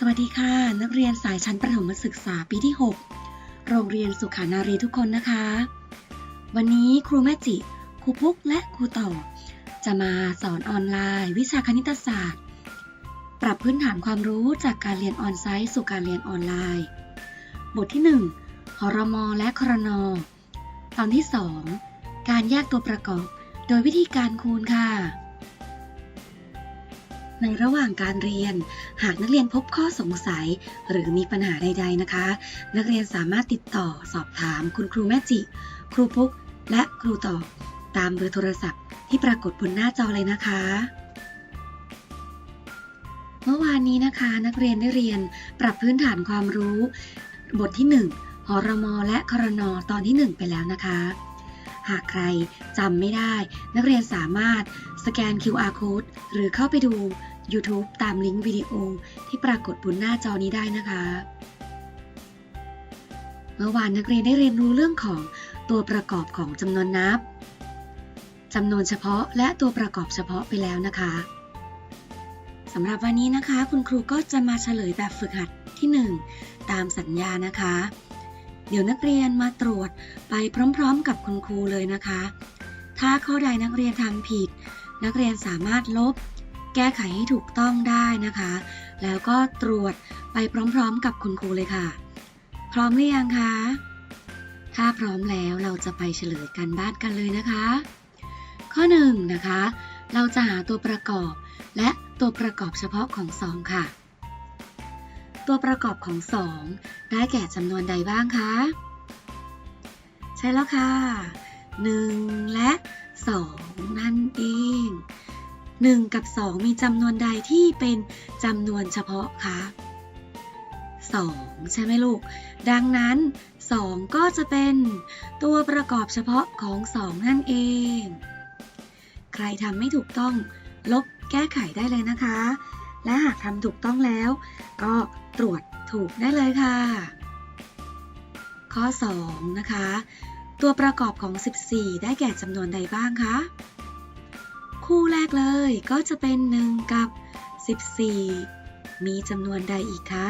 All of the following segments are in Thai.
สวัสดีค่ะ นักเรียนสายชั้นประถมศึกษาปีที่ 6 โรงเรียนสุขานารีทุกคนนะคะ วันนี้ครูแม่จิ ครูพุกและครูต่อ จะมาสอนออนไลน์ วิชาคณิตศาสตร์ ปรับพื้นฐานความรู้จากการเรียนออนไซต์สู่การเรียนออนไลน์ บทที่1หรมและครนตอนที่ 2 การแยกตัวประกอบ โดยวิธีการคูณค่ะ ในระหว่างการเรียน หากนักเรียนพบข้อสงสัย หรือมีปัญหาใด ๆนะคะ นักเรียนสามารถติดต่อสอบถาม คุณครูแม่จิ ครูพุกและครูต่อ ตามเบอร์โทรศัพท์ ที่ปรากฏบนหน้าจอเลยนะคะ เมื่อวานนี้นะคะ นักเรียนได้เรียนปรับพื้นฐานความรู้ บทที่ 1หรมอและครนตอนที่ 1 ไปแล้วนะคะหากใครจำไม่ได้ นักเรียนสามารถสแกน QR code หรือเข้าไปดู YouTube ตามลิงก์วิดีโอที่ปรากฏบนหน้าจอนี้ได้นะคะ เมื่อวานนักเรียนได้เรียนรู้เรื่องของตัวประกอบของจำนวนนับจำนวนเฉพาะและตัวประกอบเฉพาะไปแล้วนะคะสำหรับวันนี้นะคะ คุณครูก็จะมาเฉลยแบบฝึกหัดที่ 1 ตามสัญญานะคะ เดี๋ยวนักเรียนมาตรวจไปพร้อมๆ กับคุณครูเลยนะคะ ถ้าข้อใดนักเรียนทำผิด นักเรียนสามารถลบ แก้ไขให้ถูกต้องได้นะคะ แล้วก็ตรวจไปพร้อมๆกับคุณครูเลยค่ะ พร้อมหรือยังคะ ถ้าพร้อมแล้วเราจะไปเฉลยกันบ้านกันเลยนะคะ ข้อ1นงนะคะ เราจะหาตัวประกอบ และตัวประกอบเฉพาะของ2ค่ะ ตัวประกอบของ2ได้แก่จำนวนใดบ้างคะ ใช่แล้วค่ะ 1 และ 2 นั่นเอง 1 กับ 2 มีจำนวนใดที่เป็นจำนวนเฉพาะคะ2 ใช่ไหมลูก ดังนั้น 2 ก็จะเป็นตัวประกอบเฉพาะของ 2 นั่นเอง ใครทำไม่ถูกต้อง ลบแก้ไขได้เลยนะคะ และหากทำถูกต้องแล้ว ก็ตรวจถูกได้เลยค่ะ ข้อ 2 นะคะ ตัวประกอบของ 14 ได้แก่จำนวนใดบ้างคะ คู่แรกเลยก็จะเป็น 1 กับ 14 มีจำนวนใดอีกคะ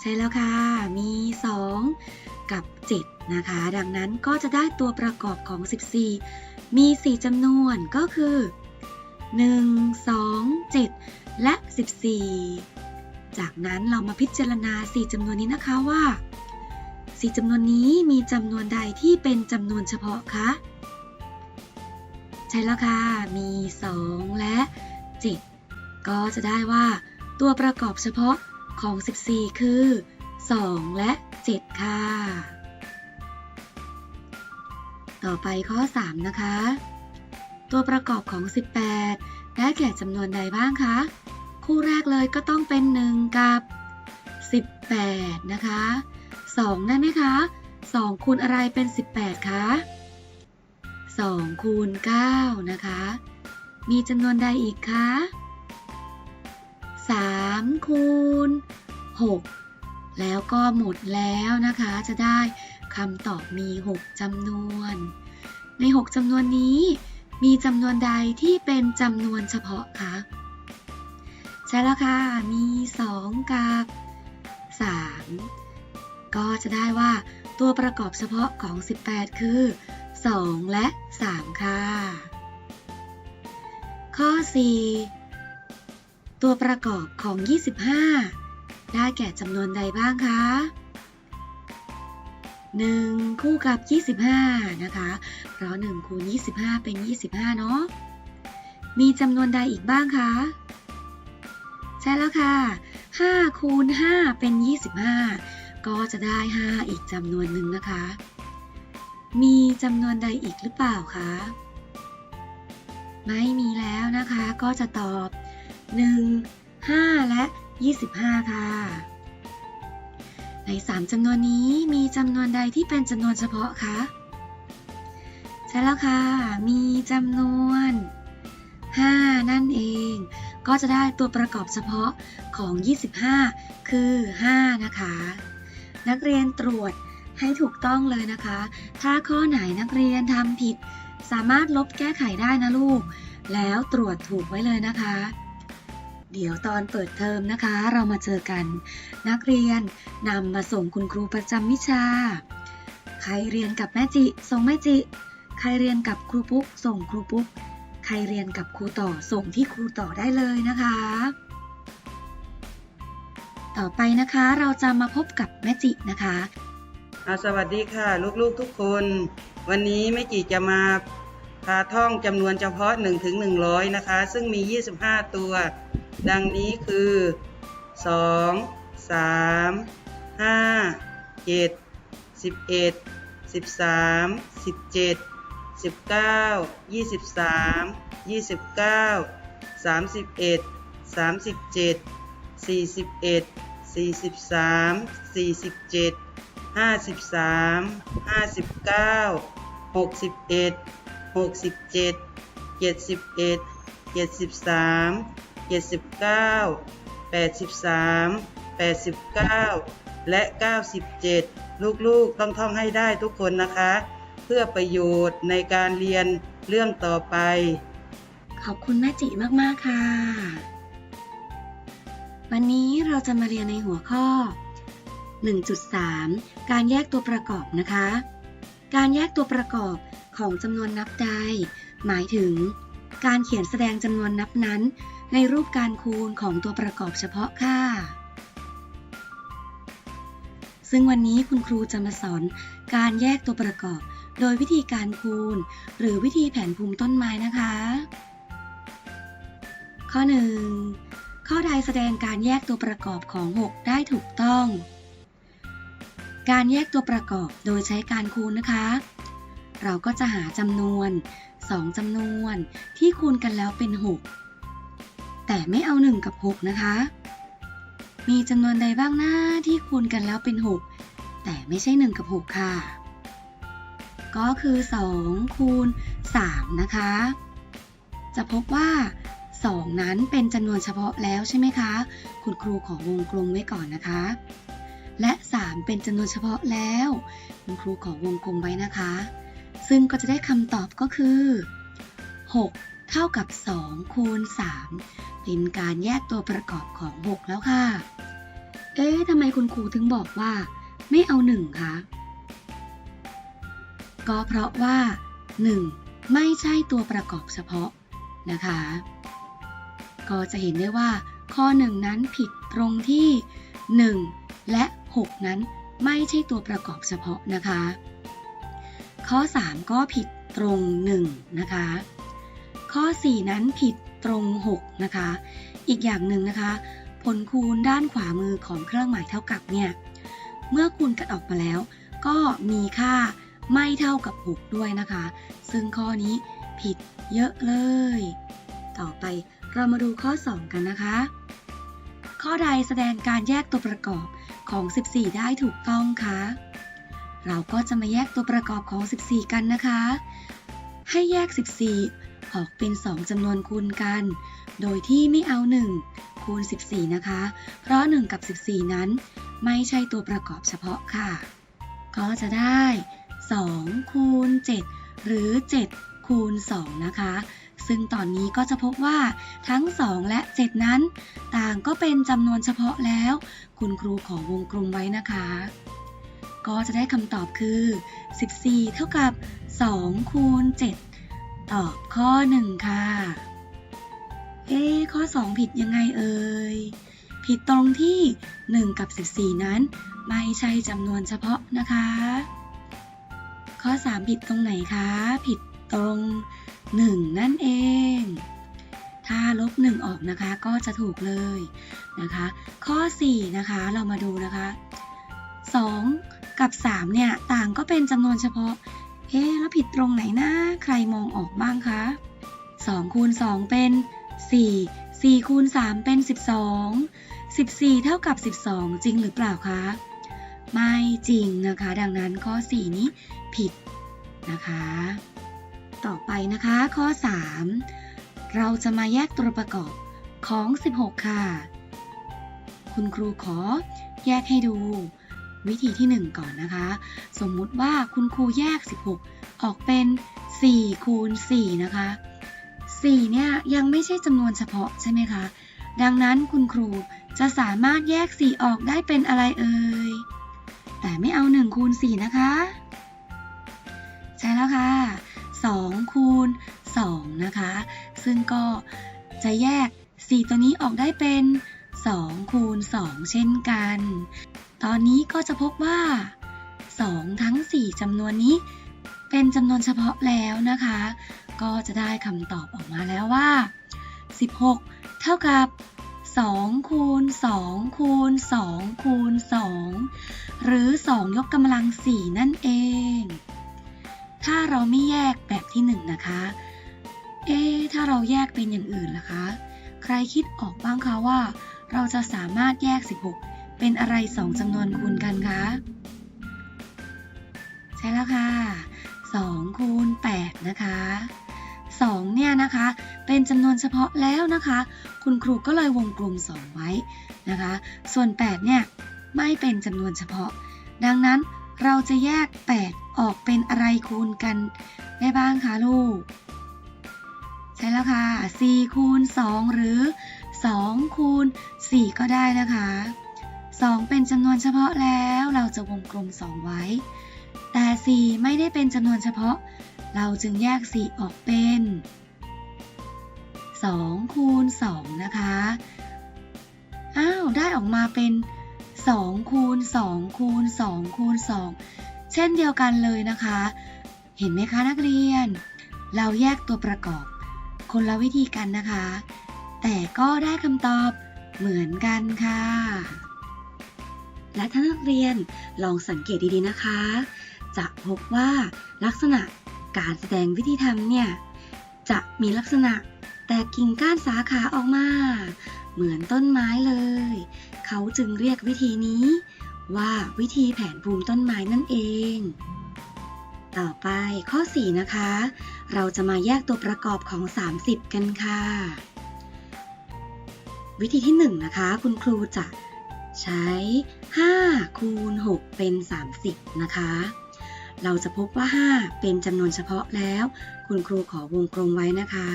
ใช่แล้วค่ะ มี 2 กับ 7 นะคะ ดังนั้นก็จะได้ตัวประกอบของ 14 มี 4จำนวนก็คือ 1 2 7 และ 14 จากนั้นเรามาพิจารณา 4จำนวนนี้นะคะว่า 4จำนวนนี้มีจำนวนใดที่เป็นจำนวนเฉพาะคะ ช่แล้วค่ะ มี 2 และ 7 ก็จะได้ว่า ตัวประกอบเฉพาะของ 14 คือ 2 และ 7 ค่ะ ต่อไปข้อ 3 นะคะ ตัวประกอบของ 18 ได้แก่จำนวนใดบ้างคะ คู่แรกเลยก็ต้องเป็น 1 กับ 18 นะคะ 2 ได้ไหมคะ 2 คูณอะไรเป็น 18 คะ 2คูณ9นะคะ มีจำนวนใดอีกคะ3คูณ6 แล้วก็หมดแล้วนะคะ จะได้คำตอบมี 6จำนวน ใน 6จำนวนนี้ มีจำนวนใดที่เป็นจำนวนเฉพาะคะใช่แล้วค่ะ มี 2 กับ 3 ก็จะได้ว่าตัวประกอบเฉพาะของ 18 คือ 2 และ 3 ค่ะ ข้อ 4 ตัวประกอบของ 25 ได้แก่จำนวนใดบ้างคะ 1 คู่กับ 25 นะคะ เพราะ1คูณ25 เป็น 25 เนาะ มีจำนวนใดอีกบ้างคะ ใช่แล้วค่ะ 5 คูณ 5 เป็น 25 ก็จะได้ 5 อีกจำนวนหนึ่งนะคะ มีจำนวนใดอีกหรือเปล่าคะ ไม่มีแล้วนะคะก็จะตอบ 1 5 และ 25 ค่ะ ใน 3จำนวนนี้มีจำนวนใดที่เป็นจำนวนเฉพาะคะ ใช่แล้วค่ะ มีจำนวน 5 นั่นเอง ก็จะได้ตัวประกอบเฉพาะของ 25 คือ 5 นะคะ นักเรียนตรวจ ให้ถูกต้องเลยนะคะ ถ้าข้อไหนนักเรียนทำผิด สามารถลบแก้ไขได้นะลูก แล้วตรวจถูกไว้เลยนะคะ เดี๋ยวตอนเปิดเทอมนะคะ เรามาเจอกัน นักเรียนนำมาส่งคุณครูประจำวิชา ใครเรียนกับแม่จิ ส่งแม่จิ ใครเรียนกับครูปุ๊ก ส่งครูปุ๊ก ใครเรียนกับครูต่อ ส่งที่ครูต่อได้เลยนะคะต่อไปนะคะเราจะมาพบกับแม่จินะคะ อาสวัสดีค่ะ ลูกๆทุกคน วันนี้แม่จีจะมาพาท่องจำนวนเฉพาะ1ถึง100 นะคะ ซึ่งมี 25 ตัว ดังนี้คือ 2 3 5 7 11 13 17 19 23 29 31 37 41 43 47 ห้าสิบสามห้าสิบเก้าหกสิบเอ็ดหกสิบเจ็ดเจ็ดสิบเอ็ดเจ็ดสิบสามเจ็ดสิบเก้าแปดสิบสามแปดสิบเก้าและเก้าสิบเจ็ดลูกๆต้องท่องให้ได้ทุกคนนะคะ เพื่อประโยชน์ในการเรียนเรื่องต่อไป ขอบคุณแม่จิมาก ๆ ค่ะ วันนี้เราจะมาเรียนในหัวข้อ 1.3 การแยกตัวประกอบนะคะ การแยกตัวประกอบของจำนวนนับใด หมายถึง การเขียนแสดงจำนวนนับนั้น ในรูปการคูณของตัวประกอบเฉพาะค่ะซึ่งวันนี้คุณครูจะมาสอน การแยกตัวประกอบ โดยวิธีการคูณ หรือวิธีแผนภูมิต้นไม้นะคะ ข้อ 1ข้อใดแสดงการแยกตัวประกอบของ 6 ได้ถูกต้อง การแยกตัวประกอบโดยใช้การคูณนะคะ เราก็จะหาจำนวน 2จำนวนที่คูณกันแล้วเป็น 6 แต่ไม่เอา 1 กับ 6 นะคะ มีจำนวนใดบ้างหน้าที่คูณกันแล้วเป็น 6 แต่ไม่ใช่ 1 กับ 6 ค่ะ ก็คือ 2 คูณ 3 นะคะ จะพบว่า2 นั้นเป็นจำนวนเฉพาะแล้วใช่ไหมคะ คุณครูขอวงกลมไว้ก่อนนะคะ และ 3 เป็นจำนวนเฉพาะแล้ว คุณครูขอวงกลมไว้นะคะ ซึ่งก็จะได้คำตอบก็คือ 6 เท่ากับ 2 คูณ 3 เป็นการแยกตัวประกอบของ 6 แล้วค่ะ เอ๊ะทำไมคุณครูถึงบอกว่า ไม่เอา 1 คะ ก็เพราะว่า 1 ไม่ใช่ตัวประกอบเฉพาะนะคะ ก็จะเห็นได้ว่าข้อ 1 นั้นผิดตรงที่ 1 และ 6 นั้นไม่ใช่ตัวประกอบเฉพาะนะคะ ข้อ 3 ก็ผิดตรง 1 นะคะ ข้อ 4 นั้นผิดตรง 6 นะคะ อีกอย่างหนึ่งนะคะ ผลคูณด้านขวามือของเครื่องหมายเท่ากับเนี่ยเมื่อคูณกันออกมาแล้ว ก็มีค่าไม่เท่ากับ 6 ด้วยนะคะ ซึ่งข้อนี้ผิดเยอะเลย ต่อไปเรามาดูข้อ 2 กันนะคะ ข้อใดแสดงการแยกตัวประกอบ ของ 14 ได้ถูกต้องคะเราก็จะมาแยกตัวประกอบของ 14 กันนะคะ ให้แยก 14 ออกเป็น 2จำนวนคูณกัน โดยที่ไม่เอา 1 คูณ 14 นะคะ เพราะ 1 กับ 14 นั้น ไม่ใช่ตัวประกอบเฉพาะค่ะ ก็จะได้ 2 คูณ 7 หรือ 7 คูณ 2 นะคะ ซึ่งตอนนี้ก็จะพบว่าทั้ง 2 และ 7 นั้น ต่างก็เป็นจำนวนเฉพาะแล้ว คุณครูขอวงกลมไว้นะคะ ก็จะได้คำตอบคือ 14 เท่ากับ 2 คูณ 7 ตอบข้อ 1 ค่ะ เอ๊ข้อ 2 ผิดยังไงเอ่ย ผิดตรงที่ 1 กับ 14 นั้น ไม่ใช่จำนวนเฉพาะนะคะ ข้อ 3 ผิดตรงไหนคะ ผิดตรง 1 นั่นเอง ถ้าลบ 1 ออกนะคะก็จะถูกเลยนะคะ ข้อ 4 นะคะเรามาดูนะคะ 2 กับ 3 เนี่ย ต่างก็เป็นจำนวนเฉพาะ เอ๊แล้วผิดตรงไหนนะ ใครมองออกบ้างคะ2คูณ2เป็น 4 4คูณ3เป็น 12 14 เท่ากับ 12 จริงหรือเปล่าคะ ไม่จริงนะคะ ดังนั้นข้อ 4 นี้ผิดนะคะ ต่อไปนะคะ ข้อ 3 เราจะมาแยกตัวประกอบของ 16 ค่ะ คุณครูขอแยกให้ดู วิธีที่ 1 ก่อนนะคะ สมมุติว่าคุณครูแยก 16 ออกเป็น 4 คูณ 4 นะคะ 4 เนี่ยยังไม่ใช่จำนวนเฉพาะใช่ไหมคะ ดังนั้นคุณครูจะสามารถแยก 4 ออกได้เป็นอะไรเอ่ย แต่ไม่เอา 1 คูณ 4 นะคะ ใช่แล้วค่ะ 2 คูณ 2 นะคะ ซึ่งก็จะแยก 4 ตัวนี้ออกได้เป็น 2 คูณ 2 เช่นกัน ตอนนี้ก็จะพบว่า 2 ทั้ง 4จำนวนนี้ เป็นจำนวนเฉพาะแล้วนะคะ ก็จะได้คำตอบออกมาแล้วว่า 16 เท่ากับ2คูณ2คูณ2คูณ2หรือ 2 ยกกำลัง 4 นั่นเอง ถ้าเราไม่แยกแบบที่1นนะคะ เอ๊ถ้าเราแยกเป็นอย่างอื่นล่ะคะ ใครคิดออกบ้างคะว่า เราจะสามารถแยก 16 เป็นอะไร 2จำนวนคูณกันคะ ใช่แล้วค่ะ2คูณ8นะคะ2เนี่ยนะคะ เป็นจำนวนเฉพาะแล้วนะคะ คุณครูก็เลยวงกลม 2 ไว้นะคะ ส่วน 8 เนี่ย ไม่เป็นจำนวนเฉพาะ ดังนั้น เราจะแยก 8 ออกเป็นอะไรคูณกันได้บ้างคะลูก ใช่แล้วค่ะ 4 คูณ 2 หรือ 2 คูณ 4 ก็ได้นะคะ 2 เป็นจำนวนเฉพาะแล้วเราจะวงกลม 2 ไว้ แต่ 4 ไม่ได้เป็นจำนวนเฉพาะ เราจึงแยก 4 ออกเป็น 2 คูณ 2 นะคะ อ้าว ได้ออกมาเป็น 2 คูณ2คูณ2คูณ2 เช่นเดียวกันเลยนะคะ เห็นไหมคะนักเรียน เราแยกตัวประกอบ คนละวิธีกันนะคะ แต่ก็ได้คำตอบเหมือนกันค่ะ และถ้านักเรียนลองสังเกตดีๆนะคะ จะพบว่าลักษณะการแสดงวิธีทำเนี่ย จะมีลักษณะแตกกิ่งก้านสาขาออกมา เหมือนต้นไม้เลย เขาจึงเรียกวิธีนี้ ว่าวิธีแผนภูมิต้นไม้นั่นเอง ต่อไปข้อ 4 นะคะ เราจะมาแยกตัวประกอบของ 30 กันค่ะ วิธีที่ 1 นะคะ คุณครูจะใช้ 5 คูณ 6 เป็น 30 นะคะ เราจะพบว่า 5 เป็นจำนวนเฉพาะแล้ว คุณครูขอวงกลมไว้นะคะ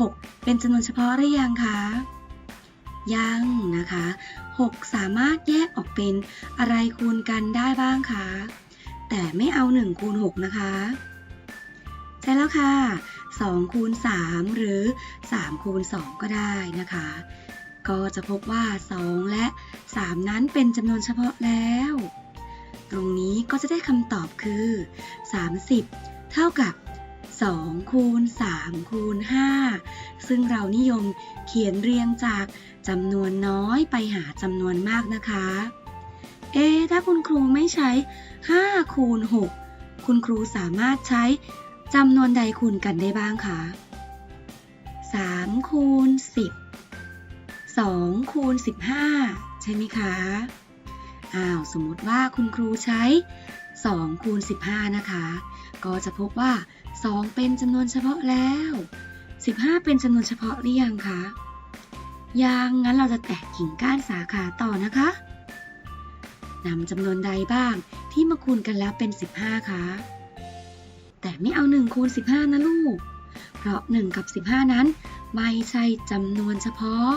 6 เป็นจำนวนเฉพาะหรือยังคะ ยังนะคะ 6 สามารถแยกออกเป็นอะไรคูณกันได้บ้างคะ แต่ไม่เอา 1 คูณ 6 นะคะ ใช่แล้วค่ะ 2 คูณ 3 หรือ 3 คูณ 2 ก็ได้นะคะ ก็จะพบว่า 2 และ 3 นั้นเป็นจำนวนเฉพาะแล้ว ตรงนี้ก็จะได้คำตอบคือ 30 เท่ากับ 2คูณ3คูณ5ซึ่งเรานิยมเขียนเรียงจากจำนวนน้อยไปหาจำนวนมากนะคะ เอ๊ถ้าคุณครูไม่ใช้ 5 คูณ 6 คุณครูสามารถใช้จำนวนใดคูณกันได้บ้างคะ 3 คูณ 10 2 คูณ 15 ใช่ไหมคะ อ้าว สมมติว่าคุณครูใช้2คูณ15 นะคะ ก็จะพบว่า 2 เป็นจำนวนเฉพาะแล้ว 15 เป็นจำนวนเฉพาะหรือยังคะยังงั้นเราจะแตกกิ่งก้านสาขาต่อนะคะนำจำนวนใดบ้างที่มาคูณกันแล้วเป็น 15คะแต่ไม่เอา1คูณ15 นะลูก เพราะ 1 กับ 15 นั้น ไม่ใช่จำนวนเฉพาะ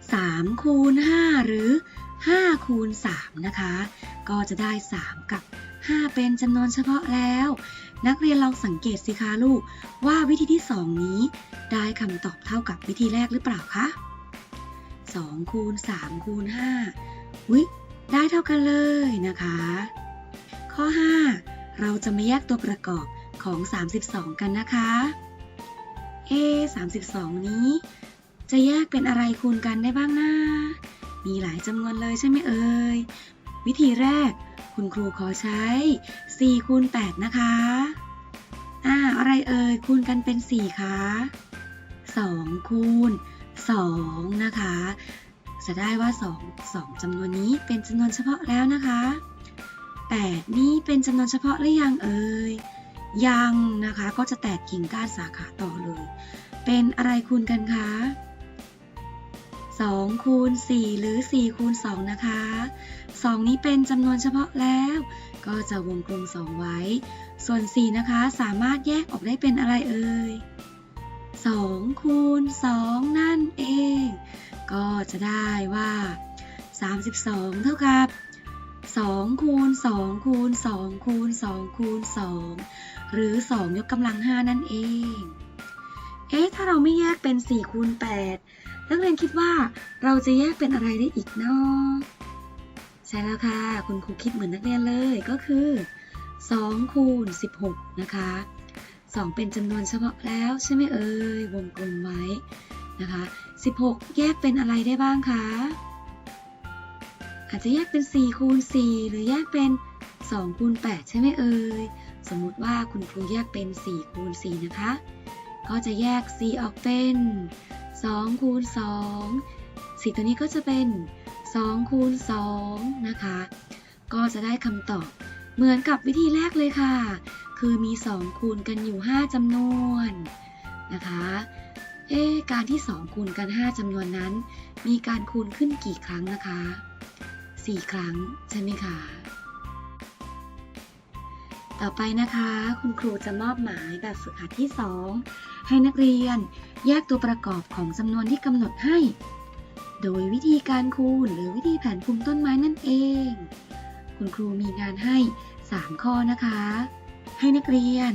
3 คูณ 5 หรือ 5 คูณ 3 นะคะ ก็จะได้ 3 กับ 5 เป็นจำนวนเฉพาะแล้ว นักเรียนลองสังเกตสิคะลูก ว่าวิธีที่ 2 นี้ ได้คำตอบเท่ากับวิธีแรกหรือเปล่าคะ2คูณ3คูณ5วิได้เท่ากันเลยนะคะ ข้อ 5 เราจะมาแยกตัวประกอบของ 32 กันนะคะเอ32 นี้ จะแยกเป็นอะไรคูณกันได้บ้างนะมีหลายจำนวนเลยใช่ไหมเอ่ย วิธีแรก คุณครูขอใช้4คูณ8นะคะอ่าอะไรเอ่ยคูณกันเป็น 4คะ2คูณ2นะคะ จะได้ว่า 2 2จำนวนนี้เป็นจำนวนเฉพาะแล้วนะคะ8นี่เป็นจำนวนเฉพาะหรือยังเอ่ยยังนะคะก็จะแตกกิ่งก้านสาขาต่อเลย เป็นอะไรคูณกันคะ2คูณ4หรือ4คูณ2นะคะ 2 นี้เป็นจำนวนเฉพาะแล้ว ก็จะวงกลม 2 ไว้ ส่วน 4 นะคะสามารถแยกออกได้เป็นอะไรเอ่ย 2 คูณ 2 นั่นเอง ก็จะได้ว่า 32 เท่ากับ 2 คูณ 2 คูณ 2 คูณ 2 คูณ 2 หรือ 2 ยกกำลัง 5 นั่นเอง เอ๊ะ ถ้าเราไม่แยกเป็น 4 คูณ 8 นักเรียนคิดว่าเราจะแยกเป็นอะไรได้อีกเนาะ ใช่แล้วค่ะ คุณครูคิดเหมือนนักเรียนเลยก็คือ2คูณ16 นะคะ 2 เป็นจำนวนเฉพาะแล้วใช่ไหมเอ่ยวงกลมไว้นะคะ 16 แยกเป็นอะไรได้บ้างคะอาจจะแยกเป็น 4 คูณ 4 หรือแยกเป็น 2 คูณ 8 ใช่ไหมเอ่ย สมมุติว่าคุณครูแยกเป็น 4 คูณ 4 นะคะ ก็จะแยก 4 ออกเป็น 2 คูณ 2 4 ตัวนี้ก็จะเป็น 2คูณ2นะคะ ก็จะได้คำตอบเหมือนกับวิธีแรกเลยค่ะ คือมี 2 คูณกันอยู่ 5จำนวนนะคะเอ๊การที่ 2 คูณกัน 5จำนวนนั้น มีการคูณขึ้นกี่ครั้งนะคะ 4 ครั้งใช่ไหมคะต่อไปนะคะ คุณครูจะมอบหมายแบบฝึกหัดที่ 2 ให้นักเรียนแยกตัวประกอบของจำนวนที่กำหนดให้ โดยวิธีการคูณหรือวิธีแผนภูมิต้นไม้นั่นเอง คุณครูมีงานให้ 3 ข้อนะคะ ให้นักเรียน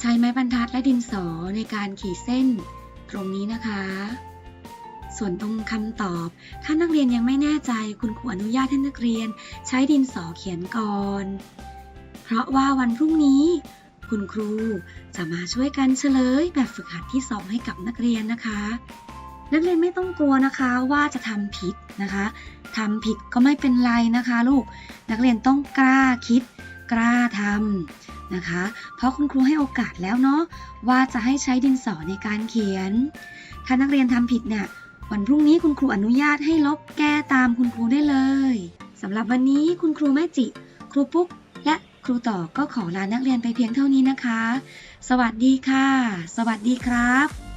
ใช้ไม้บรรทัดและดินสอในการขีดเส้น ตรงนี้นะคะ ส่วนตรงคำตอบ ถ้านักเรียนยังไม่แน่ใจคุณครูอนุญาตให้นักเรียนใช้ดินสอเขียนก่อน เพราะว่าวันพรุ่งนี้ คุณครูจะมาช่วยกันเฉลยแบบฝึกหัดที่2ให้กับนักเรียนนะคะ นักเรียนไม่ต้องกลัวนะคะว่าจะทำผิดนะคะทำผิดก็ไม่เป็นไรนะคะลูก นักเรียนต้องกล้าคิด กล้าทำนะคะ เพราะคุณครูให้โอกาสแล้วเนาะว่าจะให้ใช้ดินสอในการเขียน ถ้านักเรียนทำผิดเนี่ยวันพรุ่งนี้คุณครูอนุญาตให้ลบแก้ตามคุณครูได้เลยสำหรับวันนี้คุณครูแม่จิ ครูปุ๊ก และครูต่อก็ขอลานักเรียนไปเพียงเท่านี้นะคะ สวัสดีค่ะ สวัสดีครับ